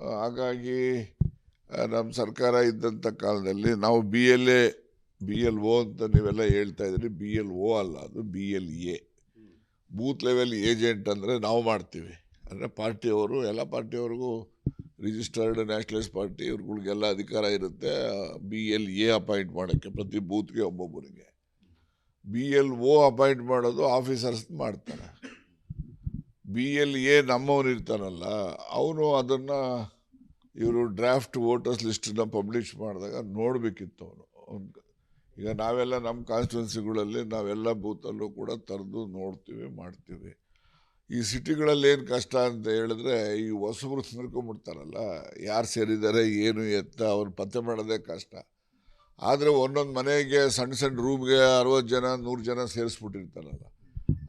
ಹಾಗಾಗಿ ನಮ್ಮ ಸರ್ಕಾರ ಇದ್ದಂಥ ಕಾಲದಲ್ಲಿ ನಾವು B L A B L O ಅಂತ ನೀವೆಲ್ಲ ಹೇಳ್ತಾ ಇದ್ದೀರಿ. ಬಿ ಎಲ್ ಒ ಅಲ್ಲ ಅದು B L A booth level agent ಅಂದರೆ ನಾವು ಮಾಡ್ತೀವಿ. ಅಂದರೆ ಪಾರ್ಟಿಯವರು, ಎಲ್ಲ ಪಾರ್ಟಿಯವ್ರಿಗೂ ರಿಜಿಸ್ಟರ್ಡ್ ನ್ಯಾಷನಲಿಸ್ಟ್ ಪಾರ್ಟಿ ಇವ್ರುಗಳಿಗೆಲ್ಲ ಅಧಿಕಾರ ಇರುತ್ತೆ. ಬಿ ಎಲ್ ಎ ಅಪಾಯಿಂಟ್ ಮಾಡೋಕ್ಕೆ, ಪ್ರತಿ ಬೂತ್ಗೆ ಒಬ್ಬೊಬ್ಬರಿಗೆ. ಬಿ ಎಲ್ ಒ ಅಪಾಯಿಂಟ್ ಮಾಡೋದು ಆಫೀಸರ್ಸ್ ಮಾಡ್ತಾರೆ. ಬಿ ಎಲ್ ಎ ನಮ್ಮವನಿರ್ತಾನಲ್ಲ ಅವನು ಅದನ್ನು ಇವರು ಡ್ರಾಫ್ಟ್ ವೋಟರ್ಸ್ ಲಿಸ್ಟನ್ನ ಪಬ್ಲಿಷ್ ಮಾಡಿದಾಗ ನೋಡಬೇಕಿತ್ತು ಅವನು ಈಗ ನಾವೆಲ್ಲ ನಮ್ಮ ಕಾನ್ಸ್ಟಿಟ್ಯೂನ್ಸಿಗಳಲ್ಲಿ ನಾವೆಲ್ಲ ಬೂತಲ್ಲೂ ಕೂಡ ತರದು ನೋಡ್ತೀವಿ, ಮಾಡ್ತೀವಿ. ಈ ಸಿಟಿಗಳಲ್ಲಿ ಏನು ಕಷ್ಟ ಅಂತ ಹೇಳಿದ್ರೆ, ಈ ಹೊಸಬ್ರು ಸೇರ್ಕೊಂಡ್ಬಿಡ್ತಾರಲ್ಲ ಯಾರು ಸೇರಿದ್ದಾರೆ, ಏನು ಎತ್ತ, ಅವ್ರು ಪತ್ತೆ ಮಾಡೋದೇ ಕಷ್ಟ. ಆದರೆ ಒಂದೊಂದು ಮನೆಗೆ ಸಣ್ಣ ಸಣ್ಣ ರೂಮ್ಗೆ ಅರವತ್ತು ಜನ, ನೂರು ಜನ ಸೇರಿಸ್ಬಿಟ್ಟಿರ್ತಾರಲ್ಲ.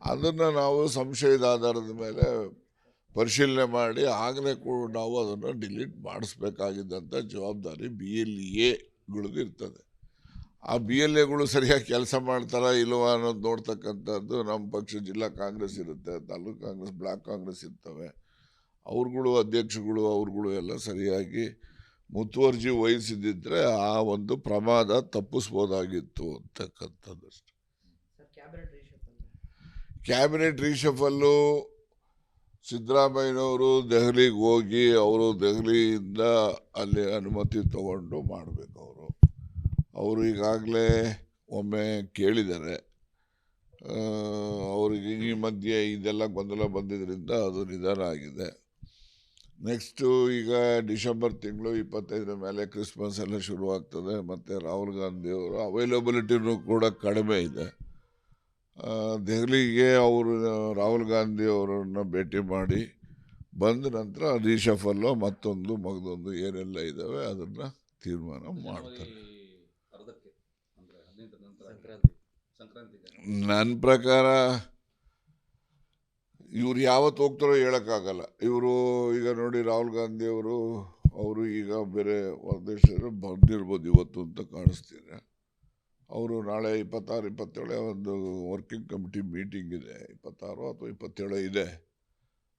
ಅದನ್ನು ನಾವು ಸಂಶಯದ ಆಧಾರದ ಮೇಲೆ ಪರಿಶೀಲನೆ ಮಾಡಿ ಆಗಲೇ ಕೂಡ ನಾವು ಅದನ್ನು ಡಿಲೀಟ್ ಮಾಡಿಸ್ಬೇಕಾಗಿದ್ದಂಥ ಜವಾಬ್ದಾರಿ ಬಿ ಎಲ್ ಎಗಳಿಗೂ ಇರ್ತದೆ. ಆ ಬಿ ಎಲ್ ಎಗಳು ಸರಿಯಾಗಿ ಕೆಲಸ ಮಾಡ್ತಾರಾ ಇಲ್ವ ಅನ್ನೋದು ನೋಡ್ತಕ್ಕಂಥದ್ದು ನಮ್ಮ ಪಕ್ಷ ಜಿಲ್ಲಾ ಕಾಂಗ್ರೆಸ್ ಇರುತ್ತೆ, ತಾಲೂಕು ಕಾಂಗ್ರೆಸ್, ಬ್ಲಾಕ್ ಕಾಂಗ್ರೆಸ್ ಇರ್ತವೆ. ಅವ್ರುಗಳು, ಅಧ್ಯಕ್ಷಗಳು, ಅವ್ರುಗಳು ಎಲ್ಲ ಸರಿಯಾಗಿ ಮುತುವರ್ಜಿ ವಹಿಸಿದ್ದಿದ್ರೆ ಆ ಒಂದು ಪ್ರಮಾದ ತಪ್ಪಿಸ್ಬೋದಾಗಿತ್ತು ಅಂತಕ್ಕಂಥದ್ದು ಅಷ್ಟೆ sir cabinet reshuffle cabinet reshuffle ಸಿದ್ದರಾಮಯ್ಯನವರು ದೆಹಲಿಗೆ ಹೋಗಿ ಅವರು ದೆಹಲಿಯಿಂದ ಅಲ್ಲಿ ಅನುಮತಿ ತಗೊಂಡು ಮಾಡಬೇಕು ಅವರು. ಅವರು ಈಗಾಗಲೇ ಒಮ್ಮೆ ಕೇಳಿದ್ದಾರೆ. ಅವ್ರಿಗೆ ಈ ಮಧ್ಯೆ ಇದೆಲ್ಲ ಗೊಂದಲ ಬಂದಿದ್ದರಿಂದ ಅದು ನಿಧಾನ ಆಗಿದೆ. ನೆಕ್ಸ್ಟು ಈಗ ಡಿಸೆಂಬರ್ ತಿಂಗಳು ಇಪ್ಪತ್ತೈದರ ಮೇಲೆ ಕ್ರಿಸ್ಮಸ್ ಎಲ್ಲ ಶುರುವಾಗ್ತದೆ, ಮತ್ತು ರಾಹುಲ್ ಗಾಂಧಿಯವರು ಅವೈಲಬಿಲಿಟಿನೂ ಕೂಡ ಕಡಿಮೆ ಇದೆ. ದೆಹಲಿಗೆ ಅವರು ರಾಹುಲ್ ಗಾಂಧಿ ಅವರನ್ನು ಭೇಟಿ ಮಾಡಿ ಬಂದ ನಂತರ ರೀಶಫಲ್ಲು ಮತ್ತೊಂದು ಮಗದೊಂದು ಏನೆಲ್ಲ ಇದ್ದಾವೆ ಅದನ್ನು ತೀರ್ಮಾನ ಮಾಡ್ತಾರೆ. ನನ್ನ ಪ್ರಕಾರ ಇವ್ರು ಯಾವತ್ತು ಹೋಗ್ತಾರೋ ಹೇಳೋಕ್ಕಾಗಲ್ಲ. ಇವರು ಈಗ ನೋಡಿ ರಾಹುಲ್ ಗಾಂಧಿ ಅವರು ಅವರು ಈಗ ಬೇರೆ ಹೊರದೇಶ ಬಂದಿರ್ಬೋದು ಇವತ್ತು ಅಂತ ಕಾಣಿಸ್ತಿದೆ. ಅವರು ನಾಳೆ ಇಪ್ಪತ್ತಾರು, ಇಪ್ಪತ್ತೇಳು ಒಂದು ವರ್ಕಿಂಗ್ ಕಮಿಟಿ ಮೀಟಿಂಗ್ ಇದೆ. ಇಪ್ಪತ್ತಾರು ಅಥವಾ ಇಪ್ಪತ್ತೇಳು ಇದೆ.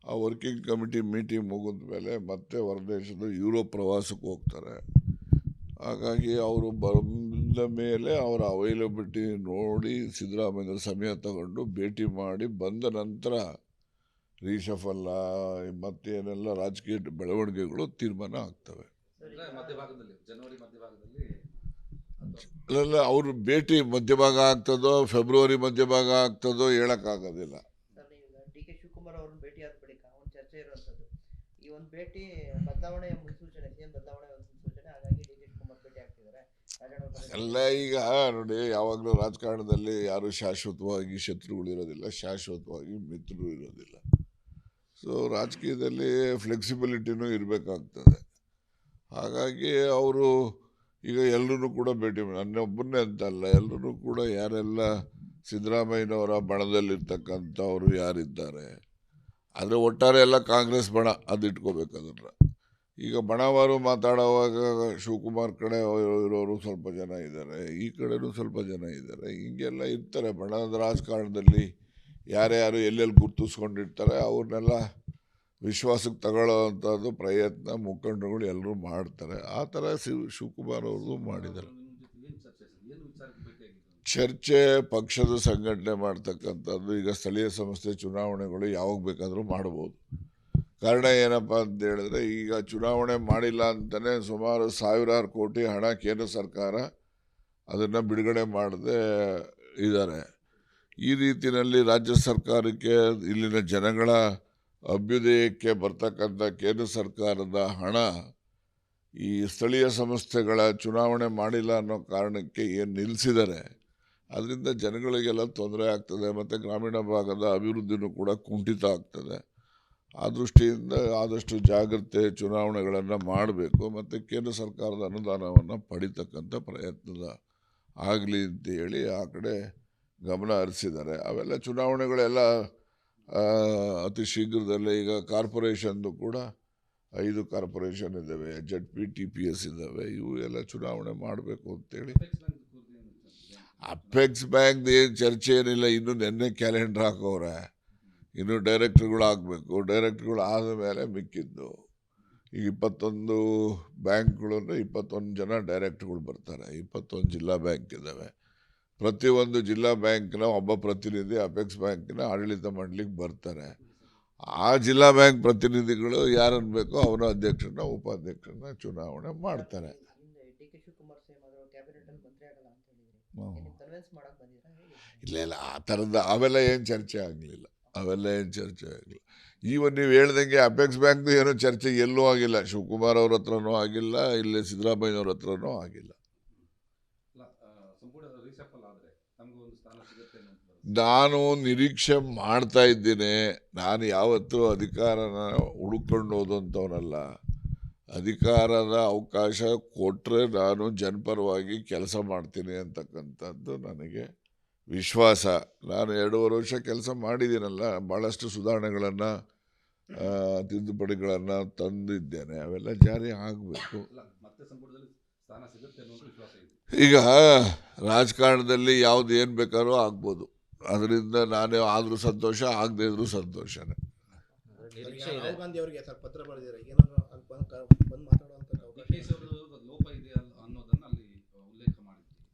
ಆ ವರ್ಕಿಂಗ್ ಕಮಿಟಿ ಮೀಟಿಂಗ್ ಮುಗಿದ ಮೇಲೆ ಮತ್ತೆ ಹೊರದೇಶದ ಯುರೋಪ್ ಪ್ರವಾಸಕ್ಕೆ ಹೋಗ್ತಾರೆ. ಹಾಗಾಗಿ ಅವರು ಬಂದ ಮೇಲೆ ಅವರ ಅವೈಲಬಿಲಿಟಿ ನೋಡಿ ಸಿದ್ದರಾಮಯ್ಯ ಸಮಯ ತಗೊಂಡು ಭೇಟಿ ಮಾಡಿ ಬಂದ ನಂತರ ರೀಶಫಲ್ಲ ಮತ್ತೇನೆಲ್ಲ ರಾಜಕೀಯ ಬೆಳವಣಿಗೆಗಳು ತೀರ್ಮಾನ ಆಗ್ತವೆ. ಮಧ್ಯಭಾಗದಲ್ಲಿ, ಜನವರಿ ಮಧ್ಯಭಾಗದಲ್ಲಿ ಅಲ್ಲ ಅವ್ರ ಭೇಟಿ ಮಧ್ಯಭಾಗ ಆಗ್ತದೋ ಫೆಬ್ರವರಿ ಮಧ್ಯಭಾಗ ಆಗ್ತದೋ ಹೇಳಕ್ ಆಗೋದಿಲ್ಲ ನೀವು ಡಿ ಕೆ ಶಿವಕುಮಾರ್ ಅವ್ರನ್ನ ಭೇಟಿ ಆದ ಬಳಿಕ ಒಂದು ಚರ್ಚೆ ಇರುವಂಥದ್ದು ಈ ಒಂದು ಭೇಟಿ ಬದಲಾವಣೆಯ ಮುನ್ಸೂಚನೆ ಸಿಎಂ ಬದಲಾವಣೆಯ ಒಂದು ಹಾಗಾಗಿ ಡಿ ಕೆ ಶಿವಕುಮಾರ್ ಭೇಟಿ ಆಗ್ತಿದ್ದಾರೆ. ರಾಜಣ್ಣ ಅವ್ರ ಮನೆಗೆ ಎಲ್ಲ ಈಗ ನೋಡಿ ಯಾವಾಗಲೂ ರಾಜಕಾರಣದಲ್ಲಿ ಯಾರು ಶಾಶ್ವತವಾಗಿ ಶತ್ರುಗಳು ಇರೋದಿಲ್ಲ ಶಾಶ್ವತವಾಗಿ ಮಿತ್ರರು ಇರೋದಿಲ್ಲ. ಸೊ ರಾಜಕೀಯದಲ್ಲಿ ಫ್ಲೆಕ್ಸಿಬಿಲಿಟಿನೂ ಇರಬೇಕಾಗ್ತದೆ. ಹಾಗಾಗಿ ಅವರು ಈಗ ಎಲ್ಲರೂ ಕೂಡ ಭೇಟಿ ನನ್ನೊಬ್ಬರನ್ನೇ ಅಂತಲ್ಲ ಎಲ್ಲರೂ ಕೂಡ ಯಾರೆಲ್ಲ ಸಿದ್ದರಾಮಯ್ಯನವರ ಬಣದಲ್ಲಿರ್ತಕ್ಕಂಥವರು ಯಾರಿದ್ದಾರೆ, ಆದರೆ ಒಟ್ಟಾರೆ ಎಲ್ಲ ಕಾಂಗ್ರೆಸ್ ಬಣ ಅದು ಇಟ್ಕೋಬೇಕು ಅದನ್ನು. ಈಗ ಬಣವಾರು ಮಾತಾಡುವಾಗ ಶಿವಕುಮಾರ್ ಕಡೆ ಇರೋರು ಸ್ವಲ್ಪ ಜನ ಇದ್ದಾರೆ, ಈ ಕಡೆನೂ ಸ್ವಲ್ಪ ಜನ ಇದ್ದಾರೆ, ಹೀಗೆಲ್ಲ ಇರ್ತಾರೆ. ಬಣದ ರಾಜಕಾರಣದಲ್ಲಿ ಯಾರ್ಯಾರು ಎಲ್ಲೆಲ್ಲಿ ಗುರ್ತಿಸ್ಕೊಂಡಿರ್ತಾರೆ, ಅವ್ರನ್ನೆಲ್ಲ ವಿಶ್ವಾಸಕ್ಕೆ ತಗೊಳ್ಳೋ ಅಂಥದ್ದು ಪ್ರಯತ್ನ ಮುಖಂಡರುಗಳು ಎಲ್ಲರೂ ಮಾಡ್ತಾರೆ. ಆ ಥರ ಶಿವ ಶಿವಕುಮಾರ್ ಅವ್ರದ್ದು ಮಾಡಿದ್ದಾರೆ. ಚರ್ಚೆ ಪಕ್ಷದ ಸಂಘಟನೆ ಮಾಡ್ತಕ್ಕಂಥದ್ದು, ಈಗ ಸ್ಥಳೀಯ ಸಂಸ್ಥೆ ಚುನಾವಣೆಗಳು ಯಾವಾಗ ಬೇಕಾದರೂ ಮಾಡ್ಬೋದು. ಕಾರಣ ಏನಪ್ಪ ಅಂತ ಹೇಳಿದ್ರೆ, ಈಗ ಚುನಾವಣೆ ಮಾಡಿಲ್ಲ ಅಂತಲೇ ಸುಮಾರು ಸಾವಿರಾರು ಕೋಟಿ ಹಣ ಕೇಂದ್ರ ಸರ್ಕಾರ ಅದನ್ನು ಬಿಡುಗಡೆ ಮಾಡದೆ ಇದ್ದಾರೆ. ಈ ರೀತಿಯಲ್ಲಿ ರಾಜ್ಯ ಸರ್ಕಾರಕ್ಕೆ ಇಲ್ಲಿನ ಜನಗಳ ಅಭ್ಯುದಯಕ್ಕೆ ಬರ್ತಕ್ಕಂಥ ಕೇಂದ್ರ ಸರ್ಕಾರದ ಹಣ ಈ ಸ್ಥಳೀಯ ಸಂಸ್ಥೆಗಳ ಚುನಾವಣೆ ಮಾಡಿಲ್ಲ ಅನ್ನೋ ಕಾರಣಕ್ಕೆ ಏನು ನಿಲ್ಲಿಸಿದ್ದಾರೆ ಅದರಿಂದ ಜನಗಳಿಗೆಲ್ಲ ತೊಂದರೆ ಆಗ್ತದೆ, ಮತ್ತು ಗ್ರಾಮೀಣ ಭಾಗದ ಅಭಿವೃದ್ಧಿನೂ ಕೂಡ ಕುಂಠಿತ ಆಗ್ತದೆ. ಆ ದೃಷ್ಟಿಯಿಂದ ಆದಷ್ಟು ಜಾಗ್ರತೆ ಚುನಾವಣೆಗಳನ್ನು ಮಾಡಬೇಕು, ಮತ್ತು ಕೇಂದ್ರ ಸರ್ಕಾರದ ಅನುದಾನವನ್ನು ಪಡಿತಕ್ಕಂಥ ಪ್ರಯತ್ನದ ಆಗಲಿ ಅಂತೇಳಿ ಆ ಕಡೆ ಗಮನ ಹರಿಸಿದ್ದಾರೆ. ಅವೆಲ್ಲ ಚುನಾವಣೆಗಳೆಲ್ಲ ಅತಿ ಶೀಘ್ರದಲ್ಲೇ ಈಗ ಕಾರ್ಪೊರೇಷನ್ದು ಕೂಡ ಐದು ಕಾರ್ಪೊರೇಷನ್ ಇದ್ದಾವೆ Z P T P S ಇದ್ದಾವೆ ಇವು ಎಲ್ಲ ಚುನಾವಣೆ ಮಾಡಬೇಕು ಅಂತೇಳಿ. ಅಪೆಕ್ಸ್ ಬ್ಯಾಂಕ್ದು ಏನು ಚರ್ಚೆ? ಅಪೆಕ್ಸ್ ಬ್ಯಾಂಕ್ ಏನು ಚರ್ಚೆ ಏನಿಲ್ಲ ಇನ್ನು ನಿನ್ನೆ ಕ್ಯಾಲೆಂಡರ್ ಹಾಕೋರೆ ಇನ್ನು ಡೈರೆಕ್ಟ್ರುಗಳು ಆಗಬೇಕು ಡೈರೆಕ್ಟ್ರುಗಳು ಆದ ಮೇಲೆ ಮಿಕ್ಕಿದ್ದು. ಈಗ ಇಪ್ಪತ್ತೊಂದು ಬ್ಯಾಂಕ್ಗಳು ಅಂದರೆ ಇಪ್ಪತ್ತೊಂದು ಜನ ಡೈರೆಕ್ಟ್ಗಳು ಬರ್ತಾರೆ ಇಪ್ಪತ್ತೊಂದು ಜಿಲ್ಲಾ ಬ್ಯಾಂಕ್ ಇದ್ದಾವೆ. ಪ್ರತಿಯೊಂದು ಜಿಲ್ಲಾ ಬ್ಯಾಂಕ್ನ ಒಬ್ಬ ಪ್ರತಿನಿಧಿ ಅಪೆಕ್ಸ್ ಬ್ಯಾಂಕಿನ ಆಡಳಿತ ಮಂಡಳಿಗೆ ಬರ್ತಾರೆ. ಆ ಜಿಲ್ಲಾ ಬ್ಯಾಂಕ್ ಪ್ರತಿನಿಧಿಗಳು ಯಾರನ್ನು ಬೇಕೋ ಅವರ ಅಧ್ಯಕ್ಷರನ್ನ ಉಪಾಧ್ಯಕ್ಷರನ್ನ ಚುನಾವಣೆ ಮಾಡ್ತಾರೆ. ಇಲ್ಲ ಇಲ್ಲ ಆ ಥರದ ಅವೆಲ್ಲ ಏನು ಚರ್ಚೆ ಆಗಲಿಲ್ಲ. ಅವೆಲ್ಲ ಏನು ಚರ್ಚೆ ಆಗಲಿಲ್ಲ. ಈವನ್ ನೀವು ಹೇಳ್ದಂಗೆ ಅಪೆಕ್ಸ್ ಬ್ಯಾಂಕ್ದು ಏನೂ ಚರ್ಚೆ ಎಲ್ಲೂ ಆಗಿಲ್ಲ. ಶಿವಕುಮಾರ್ ಅವ್ರ ಹತ್ರನೂ ಆಗಿಲ್ಲ ಇಲ್ಲಿ ಸಿದ್ದರಾಮಯ್ಯವ್ರ ಹತ್ರನೂ ಆಗಿಲ್ಲ ಅಲ್ಲ ಆ, ಸಂಪೂರ್ಣ ರೀಶಫಲ್ ಆದ್ರೆ ನಮ್ಗೆ ಒಂದು ಸ್ಥಾನ ಸಿಗುತ್ತೆ ಅನ್ನೋ ಅಂತ ಬರುತ್ತೆ. ನಾನು ನಿರೀಕ್ಷೆ ಮಾಡ್ತಾ ಇದ್ದೀನಿ. ನಾನು ಯಾವತ್ತೂ ಅಧಿಕಾರನ ಹುಡುಕೊಂಡು ಹೋದಂಥವನಲ್ಲ. ಅಧಿಕಾರದ ಅವಕಾಶ ಕೊಟ್ಟರೆ ನಾನು ಜನಪರವಾಗಿ ಕೆಲಸ ಮಾಡ್ತೀನಿ ಅಂತಕ್ಕಂಥದ್ದು ನನಗೆ ವಿಶ್ವಾಸ. ನಾನು ಎರಡೂವರೆ ವರ್ಷ ಕೆಲಸ ಮಾಡಿದ್ದೀನಲ್ಲ ಭಾಳಷ್ಟು ಸುಧಾರಣೆಗಳನ್ನು ತಿದ್ದುಪಡಿಗಳನ್ನು ತಂದಿದ್ದೇನೆ. ಅವೆಲ್ಲ ಜಾರಿ ಆಗಬೇಕು. ಈಗ ರಾಜಕಾರಣದಲ್ಲಿ ಯಾವುದು ಏನು ಬೇಕಾದ್ರೂ ಆಗ್ಬೋದು. ಅದರಿಂದ ನಾನೇ ಆದರೂ ಸಂತೋಷ ಆಗದೇ ಇದ್ರೂ ಸಂತೋಷನೇ.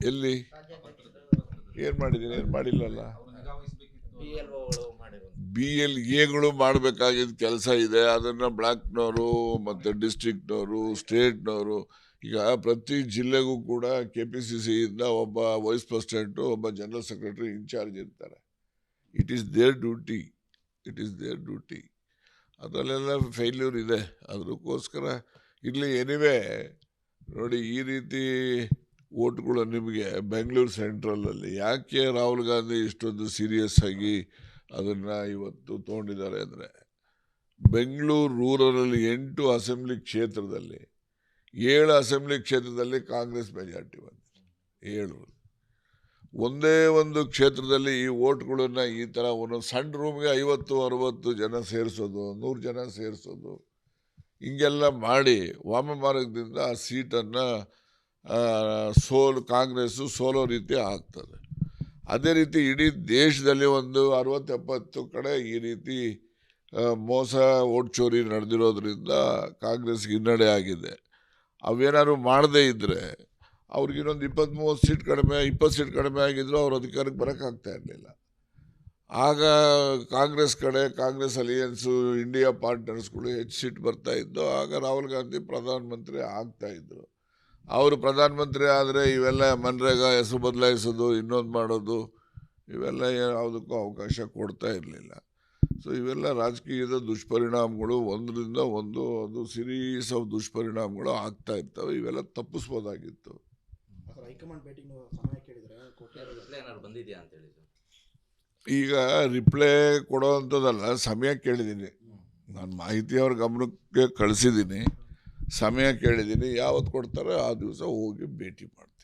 ಎಲ್ಲಿ? ಏನು ಮಾಡಿದ್ದೀನಿ? ಏನು ಮಾಡಿಲ್ಲಲ್ಲ ಅವರು ನಿಗಾ ವಹಿಸಬೇಕಿತ್ತು ಬಿ ಎಲ್ ಒಗಳು ಮಾಡಿರುವಂತ ಬಿ ಎಲ್ ಎಗಳು ಮಾಡಬೇಕಾಗಿದ್ದ ಕೆಲಸ ಇದೆ. ಅದನ್ನು ಬ್ಲಾಕ್ನವರು ಮತ್ತು ಡಿಸ್ಟ್ರಿಕ್ಟ್ನವರು, ಸ್ಟೇಟ್ನವರು, ಈಗ ಪ್ರತಿ ಜಿಲ್ಲೆಗೂ ಕೂಡ ಕೆ ಪಿ ಸಿ ಸಿಯಿಂದ ಒಬ್ಬ ವೈಸ್ ಪ್ರೆಸಿಡೆಂಟು, ಒಬ್ಬ ಜನರಲ್ ಸೆಕ್ರೆಟರಿ ಇನ್ಚಾರ್ಜ್ ಇರ್ತಾರೆ. It is there duty. It is there duty. ಅದರಲ್ಲೆಲ್ಲ ಫೇಲ್ಯೂರ್ ಇದೆ. ಅದಕ್ಕೋಸ್ಕರ ಇಲ್ಲಿ ಎನಿವೆ, ನೋಡಿ ಈ ರೀತಿ ಓಟ್ಗಳು ನಿಮಗೆ ಬೆಂಗಳೂರು ಸೆಂಟ್ರಲಲ್ಲಿ, ಯಾಕೆ ರಾಹುಲ್ ಗಾಂಧಿ ಇಷ್ಟೊಂದು ಸೀರಿಯಸ್ ಆಗಿ ಅದನ್ನು ಇವತ್ತು ತೊಗೊಂಡಿದ್ದಾರೆ ಅಂದರೆ ಬೆಂಗಳೂರು ರೂರಲಲ್ಲಿ ಎಂಟು ಅಸೆಂಬ್ಲಿ ಕ್ಷೇತ್ರದಲ್ಲಿ ಏಳು ಅಸೆಂಬ್ಲಿ ಕ್ಷೇತ್ರದಲ್ಲಿ ಕಾಂಗ್ರೆಸ್ ಮೆಜಾರಿಟಿ ಬಂದಿದೆ. ಏಳು. ಒಂದೇ ಒಂದು ಕ್ಷೇತ್ರದಲ್ಲಿ ಈ ಓಟ್ಗಳನ್ನು ಈ ಥರ ಒಂದೊಂದು ಸಣ್ಣ ರೂಮ್ಗೆ ಐವತ್ತು, ಅರವತ್ತು ಜನ ಸೇರಿಸೋದು, ನೂರು ಜನ ಸೇರಿಸೋದು, ಹಿಂಗೆಲ್ಲ ಮಾಡಿ ವಾಮಮಾರ್ಗದಿಂದ ಆ ಸೀಟನ್ನು ಸೋಲ್ ಕಾಂಗ್ರೆಸ್ಸು ಸೋಲೋ ರೀತಿ ಆಗ್ತದೆ. ಅದೇ ರೀತಿ ಇಡೀ ದೇಶದಲ್ಲಿ ಒಂದು ಅರವತ್ತು ಎಪ್ಪತ್ತು ಕಡೆ ಈ ರೀತಿ ಮೋಸ, ಓಟ್ ಚೋರಿ ನಡೆದಿರೋದ್ರಿಂದ ಕಾಂಗ್ರೆಸ್ಗೆ ಹಿನ್ನಡೆ ಆಗಿದೆ. ಅವೇನಾದ್ರು ಮಾಡದೇ ಇದ್ದರೆ ಅವ್ರಿಗೆ ಇನ್ನೊಂದು ಇಪ್ಪತ್ತ್ ಮೂವತ್ತು ಸೀಟ್ ಕಡಿಮೆ, ಇಪ್ಪತ್ತು ಸೀಟ್ ಕಡಿಮೆ ಆಗಿದ್ರು ಅವ್ರ ಅಧಿಕಾರಕ್ಕೆ ಬರೋಕ್ಕಾಗ್ತಾ ಇರಲಿಲ್ಲ. ಆಗ ಕಾಂಗ್ರೆಸ್ ಕಡೆ, ಕಾಂಗ್ರೆಸ್ ಅಲಿಯನ್ಸು, ಇಂಡಿಯಾ ಪಾರ್ಟ್ನರ್ಸ್ಗಳು ಹೆಚ್ಚು ಸೀಟ್ ಬರ್ತಾ ಇದ್ದು, ಆಗ ರಾಹುಲ್ ಗಾಂಧಿ ಪ್ರಧಾನಮಂತ್ರಿ ಆಗ್ತಾ ಇದ್ರು. ಅವರು ಪ್ರಧಾನಮಂತ್ರಿ ಆದರೆ ಇವೆಲ್ಲ ಮನ್ರೇಗಾ ಹೆಸರು ಬದಲಾಯಿಸೋದು ಇನ್ನೊಂದು ಮಾಡೋದು ಇವೆಲ್ಲ ಯಾವುದಕ್ಕೂ ಅವಕಾಶ ಕೊಡ್ತಾ ಇರಲಿಲ್ಲ. ಸೊ ಇವೆಲ್ಲ ರಾಜಕೀಯದ ದುಷ್ಪರಿಣಾಮಗಳು ಒಂದರಿಂದ ಒಂದು ಅದು ಸೀರೀಸ್ ಆಫ್ ದುಷ್ಪರಿಣಾಮಗಳು ಆಗ್ತಾ ಇರ್ತವೆ ಇವೆಲ್ಲ ತಪ್ಪಿಸ್ಬೋದಾಗಿತ್ತು. ಈಗ ರಿಪ್ಲೈ ಕೊಡೋವಂಥದ್ದಲ್ಲ ಸಮಯ ಕೇಳಿದ್ದೀನಿ. ನಾನು ಮಾಹಿತಿ ಅವ್ರ ಗಮನಕ್ಕೆ ಕಳಿಸಿದ್ದೀನಿ. ಸಮಯ ಕೇಳಿದ್ದೀನಿ ಯಾವತ್ತು ಕೊಡ್ತಾರೋ ಆ ದಿವಸ ಹೋಗಿ ಭೇಟಿ ಮಾಡ್ತೀನಿ.